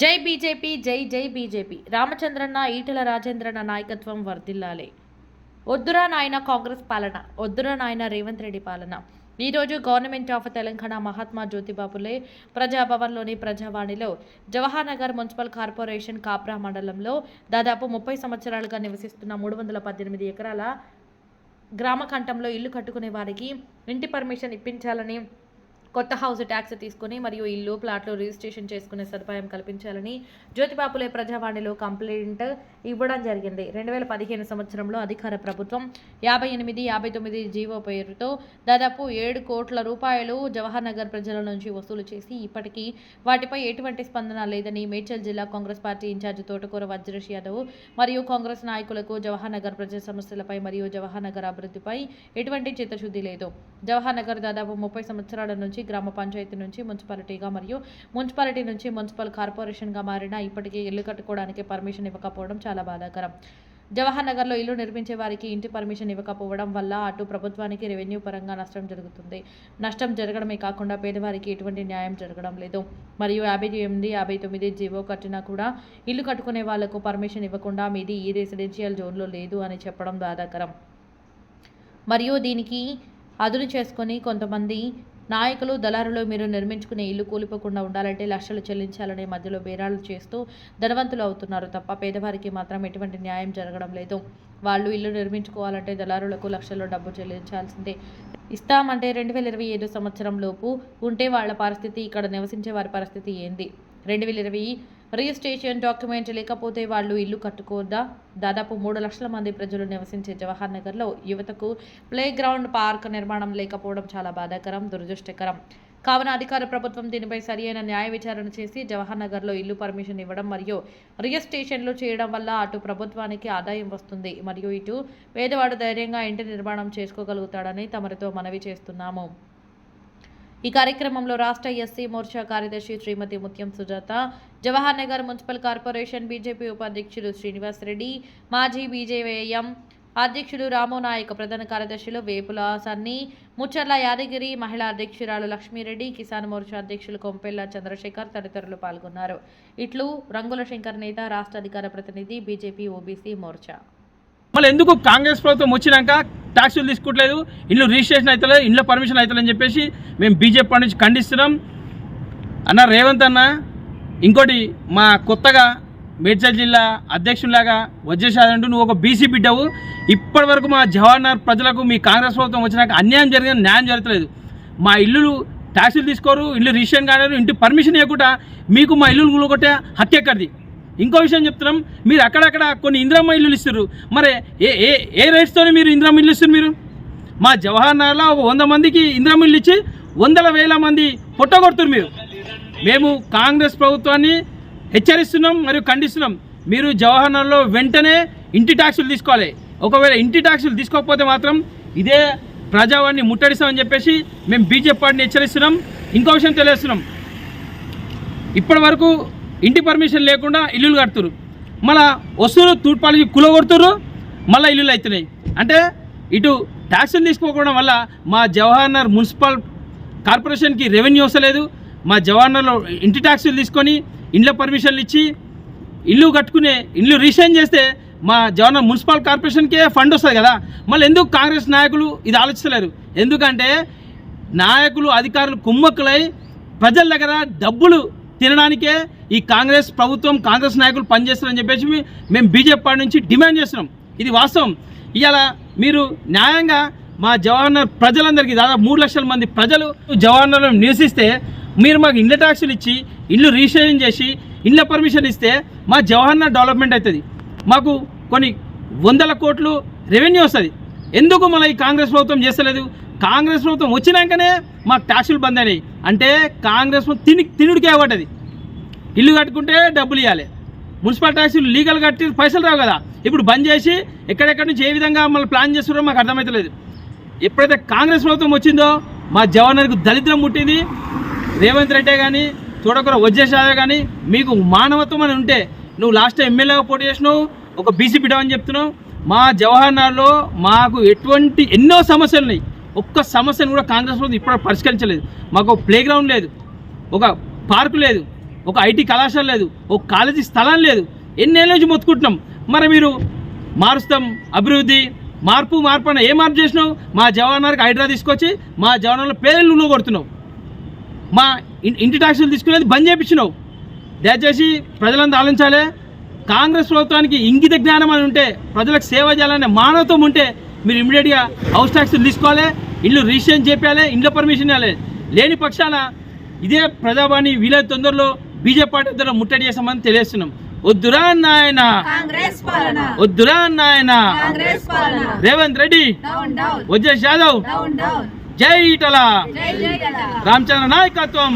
జై బీజేపీ జై జై బీజేపీ. రామచంద్రన్న ఈటల రాజేంద్రన్న నాయకత్వం వర్ధిల్లాలి. వద్దురా నాయన కాంగ్రెస్ పాలన వద్దురా నాయన రేవంత్ రెడ్డి పాలన. ఈరోజు గవర్నమెంట్ ఆఫ్ తెలంగాణ మహాత్మా జ్యోతిబాపులే ప్రజాభవన్లోని ప్రజావాణిలో జవహర్నగర్ మున్సిపల్ కార్పొరేషన్ కాప్రా మండలంలో దాదాపు ముప్పై సంవత్సరాలుగా నివసిస్తున్న మూడు వందల పద్దెనిమిది ఎకరాల గ్రామ కంఠంలో ఇల్లు కట్టుకునే వారికి ఇంటి పర్మిషన్ ఇప్పించాలని కొత్త హౌస్ ట్యాక్స్ తీసుకుని మరియు ఇల్లు ప్లాట్లు రిజిస్ట్రేషన్ చేసుకునే సదుపాయం కల్పించాలని జ్యోతిబాపులే ప్రజావాణిలో కంప్లైంట్ ఇవ్వడం జరిగింది. రెండు వేల పదిహేను సంవత్సరంలో అధికార ప్రభుత్వం యాభై ఎనిమిది యాభై తొమ్మిది జీవో పేరుతో దాదాపు ఏడు కోట్ల రూపాయలు జవహర్ నగర్ ప్రజల నుంచి వసూలు చేసి ఇప్పటికీ వాటిపై ఎటువంటి స్పందన లేదని మేడ్చల్ జిల్లా కాంగ్రెస్ పార్టీ ఇన్ఛార్జ్ తోటకూర వజ్రేష్ యాదవ్ మరియు కాంగ్రెస్ నాయకులకు జవహర్ నగర్ ప్రజా సమస్యలపై మరియు జవహర్ నగర్ అభివృద్ధిపై ఎటువంటి చిత్తశుద్ధి లేదు. జవహర్ నగర్ దాదాపు ముప్పై సంవత్సరాల నుంచి గ్రామ పంచాయతీ నుంచి మున్సిపాలిటీగా మరియు మున్సిపాలిటీ నుంచి మున్సిపల్ కార్పొరేషన్గా మారిన ఇప్పటికీ ఇల్లు కట్టుకోవడానికి పర్మిషన్ ఇవ్వకపోవడం చాలా బాధాకరం. జవహర్ నగర్లో ఇల్లు నిర్మించే వారికి ఇంటి పర్మిషన్ ఇవ్వకపోవడం వల్ల అటు ప్రభుత్వానికి రెవెన్యూ పరంగా నష్టం జరుగుతుంది. నష్టం జరగడమే కాకుండా పేదవారికి ఎటువంటి న్యాయం జరగడం లేదు. మరియు యాభై ఎనిమిది యాభై తొమ్మిది జీవో కట్టినా కూడా ఇల్లు కట్టుకునే వాళ్ళకు పర్మిషన్ ఇవ్వకుండా మీది ఈ రెసిడెన్షియల్ జోన్లో లేదు అని చెప్పడం బాధాకరం. మరియు దీనికి అదును చేసుకొని కొంతమంది నాయకులు దళారులు మీరు నిర్మించుకునే ఇల్లు కూలిపోకుండా ఉండాలంటే లక్షలు చెల్లించాలనే మధ్యలో బేరాలు చేస్తూ ధనవంతులు అవుతున్నారు తప్ప పేదవారికి మాత్రం ఎటువంటి న్యాయం జరగడం లేదు. వాళ్ళు ఇల్లు నిర్మించుకోవాలంటే దళారులకు లక్షల్లో డబ్బు చెల్లించాల్సిందే. ఇస్తామంటే రెండు వేల ఇరవై ఐదు సంవత్సరం లోపు ఉంటే వాళ్ళ పరిస్థితి ఇక్కడ నివసించే వారి పరిస్థితి ఏంది? రెండు వేల ఇరవై రిజిస్ట్రేషన్ డాక్యుమెంట్ లేకపోతే వాళ్ళు ఇల్లు కట్టుకోదా దాదాపు మూడు లక్షల మంది ప్రజలు నివసించే జవహర్ నగర్లో యువతకు ప్లే గ్రౌండ్ పార్క్ నిర్మాణం లేకపోవడం చాలా బాధాకరం దురదృష్టకరం. కావున అధికార ప్రభుత్వం దీనిపై సరియైన న్యాయ విచారణ చేసి జవహర్ నగర్లో ఇల్లు పర్మిషన్ ఇవ్వడం మరియు రిజిస్ట్రేషన్లు చేయడం వల్ల అటు ప్రభుత్వానికి ఆదాయం వస్తుంది మరియు ఇటు పేదవాడు ధైర్యంగా ఇంటి నిర్మాణం చేసుకోగలుగుతాడని తమరితో మనవి చేస్తున్నాము. ఈ కార్యక్రమంలో రాష్ట్ర ఎస్సీ మోర్చా కార్యదర్శి Shrimati Mutyam Sujatha Jawahar Nagar municipal corporation BJP ఉపాధ్యక్షుడు శ్రీనివాస్ రెడ్డి మాజీ బీజేవైఎం అధ్యక్షుడు రామునాయక ప్రధాన కార్యదర్శులు వేపుల సన్ని ముచ్చర్ల యాదగిరి మహిళా అధ్యక్షురాలు లక్ష్మీరెడ్డి కిసాన్ మోర్చా అధ్యక్షులు కొంపెల్ల చంద్రశేఖర్ తదితరులు పాల్గొన్నారు. ఇట్లు రంగుల శంకర్ నేత రాష్ట్ర అధికార ప్రతినిధి బీజేపీ ఓబీసీ మోర్చా. మళ్ళీ ఎందుకు కాంగ్రెస్ ప్రభుత్వం వచ్చినాక ట్యాక్సులు తీసుకోవట్లేదు ఇల్లు రిజిస్ట్రేషన్ అవుతలేదు ఇండ్ల పర్మిషన్ అవుతలేదని చెప్పేసి మేము బీజేపీ పార్టీ నుంచి ఖండిస్తున్నాం. అన్న రేవంత్ అన్న ఇంకోటి మా కొత్తగా మేడ్చల్ జిల్లా అధ్యక్షునిలాగా వజ్రశాదంటూ నువ్వు ఒక బీసీ బిడ్డవు. ఇప్పటి వరకు మా జవహర్నగర్ ప్రజలకు మీ కాంగ్రెస్ ప్రభుత్వం వచ్చినాక అన్యాయం జరిగింది న్యాయం జరగట్లేదు మా ఇల్లులు ట్యాక్సులు తీసుకోరు ఇల్లు రిజిస్ట్రేషన్ కాలేరు ఇంటి పర్మిషన్ ఇవ్వకుండా మీకు మా ఇల్లులు కూలగొట్టే హత్య ఎక్కడిది ఇంకో విషయం చెప్తున్నాం. మీరు అక్కడక్కడ కొన్ని ఇందిరమ్మ ఇల్లులు ఇస్తారు మరి ఏ ఏ ఏ రేట్స్తో మీరు ఇందిరమ్మ ఇల్లు ఇస్తారు మీరు? మా జవహర్ నగర్లో ఒక వంద మందికి ఇందిరమ్మ ఇల్లు ఇచ్చి వందల వేల మంది పొట్టగొడుతున్నారు మీరు. మేము కాంగ్రెస్ ప్రభుత్వాన్ని హెచ్చరిస్తున్నాం మరియు ఖండిస్తున్నాం. మీరు జవహర్ నగర్లో వెంటనే ఇంటి ట్యాక్సులు తీసుకోవాలి. ఒకవేళ ఇంటి ట్యాక్సులు తీసుకోకపోతే మాత్రం ఇదే ప్రజావాణ్ణి ముట్టడిస్తామని చెప్పేసి మేము బీజేపీ పార్టీని హెచ్చరిస్తున్నాం. ఇంకో విషయం తెలియజేస్తున్నాం. ఇప్పటి వరకు ఇంటి పర్మిషన్ లేకుండా ఇల్లులు కడుతురు మళ్ళా వస్తువులు తూర్పాలి కులగొడుతురు మళ్ళీ ఇల్లులు అవుతున్నాయి అంటే ఇటు ట్యాక్సులు తీసుకోకపోవడం వల్ల మా జవహర్నగర్ మున్సిపల్ కార్పొరేషన్కి రెవెన్యూ వస్తలేదు. మా జవహర్నగర్లో ఇంటి ట్యాక్సులు తీసుకొని ఇండ్ల పర్మిషన్లు ఇచ్చి ఇల్లు కట్టుకునే ఇల్లు రీసైన్ చేస్తే మా జవహర్ మున్సిపల్ కార్పొరేషన్కే ఫండ్ వస్తుంది కదా. మళ్ళీ ఎందుకు కాంగ్రెస్ నాయకులు ఇది ఆలోచిస్తలేరు? ఎందుకంటే నాయకులు అధికారులు కుమ్మక్కులై ప్రజల దగ్గర డబ్బులు తినడానికే ఈ కాంగ్రెస్ ప్రభుత్వం కాంగ్రెస్ నాయకులు పనిచేస్తారని చెప్పేసి మేము బీజేపీ పార్టీ నుంచి డిమాండ్ చేస్తున్నాం. ఇది వాస్తవం. ఇవాళ మీరు న్యాయంగా మా జవహర్నగర్ ప్రజలందరికీ దాదాపు మూడు లక్షల మంది ప్రజలు జవహర్నగర్లో నివసిస్తే మీరు మాకు ఇండ్ల ట్యాక్సులు ఇచ్చి ఇల్లు రిజిస్ట్రేషన్ చేసి ఇండ్ల పర్మిషన్ ఇస్తే మా జవహర్నగర్ డెవలప్మెంట్ అవుతుంది. మాకు కొన్ని వందల కోట్లు రెవెన్యూ వస్తుంది. ఎందుకు మళ్ళీ ఈ కాంగ్రెస్ ప్రభుత్వం చేస్తలేదు? కాంగ్రెస్ ప్రభుత్వం వచ్చినాకనే మాకు ట్యాక్సులు బంద్ అయినాయి. అంటే కాంగ్రెస్ తిని తినుడికే పడ్డది ఇల్లు కట్టుకుంటే డబ్బులు ఇవ్వాలి మున్సిపల్ ట్యాక్సీలు లీగల్ కట్టి పైసలు రావు కదా. ఇప్పుడు బంద్ చేసి ఎక్కడెక్కడి నుంచి ఏ విధంగా మళ్ళీ ప్లాన్ చేస్తున్నారో మాకు అర్థమవుతలేదు ఎప్పుడైతే కాంగ్రెస్ ప్రభుత్వం వచ్చిందో మా జవహర్నగర్కు దళిద్రం పుట్టింది. రేవంత్ రెడ్డి కానీ చూడకూర వజ్రశాద కానీ మీకు మానవత్వం అని ఉంటే నువ్వు లాస్ట్ టైం ఎమ్మెల్యేగా పోటీ చేసినావు ఒక బీసీ బిడ్డ అని చెప్తున్నావు. మా జవహర్నగర్లో మాకు ఎటువంటి ఎన్నో సమస్యలు ఉన్నాయి ఒక్క సమస్యను కూడా కాంగ్రెస్ ప్రభుత్వం ఇప్పుడు పరిష్కరించలేదు. మాకు ప్లే గ్రౌండ్ లేదు ఒక పార్కు లేదు ఒక ఐటీ కళాశాల లేదు ఒక కాలేజీ స్థలం లేదు. ఎన్నేళ్ళ నుంచి మొత్తుకుంటున్నాం. మరి మీరు మారుస్తాం అభివృద్ధి మార్పు మార్పు అన్న ఏ మార్పు చేసినావు? మా జవానానికి హైడ్రా తీసుకొచ్చి మా జవానాల పేర్లు నువ్వు కొడుతున్నావు. మా ఇంటి ట్యాక్సులు తీసుకునేది బంద్ చేయించినావు. దయచేసి ప్రజలంతా ఆలోచించాలి. కాంగ్రెస్ ప్రభుత్వానికి ఇంగిత జ్ఞానం అని ఉంటే ప్రజలకు సేవ చేయాలనే మానవత్వం ఉంటే మీరు ఇమీడియట్గా హౌస్ ట్యాక్సులు తీసుకోవాలి. ఇల్లు రిజిస్ట్రేషన్ చేయాలి ఇంట్లో పర్మిషన్ ఇవ్వాలి. లేని పక్షాన ఇదే ప్రజావాణి వీలైన తొందరలో బీజేపీ పార్టీ ద్వారా ముట్టడి చేస్తామని తెలియజేస్తున్నాం. వద్దురా నాయన. వద్దురా నాయన. రేవంత్ రెడ్డి. వజ్రేష్ యాదవ్. జై గల రామచంద్ర నాయకత్వం.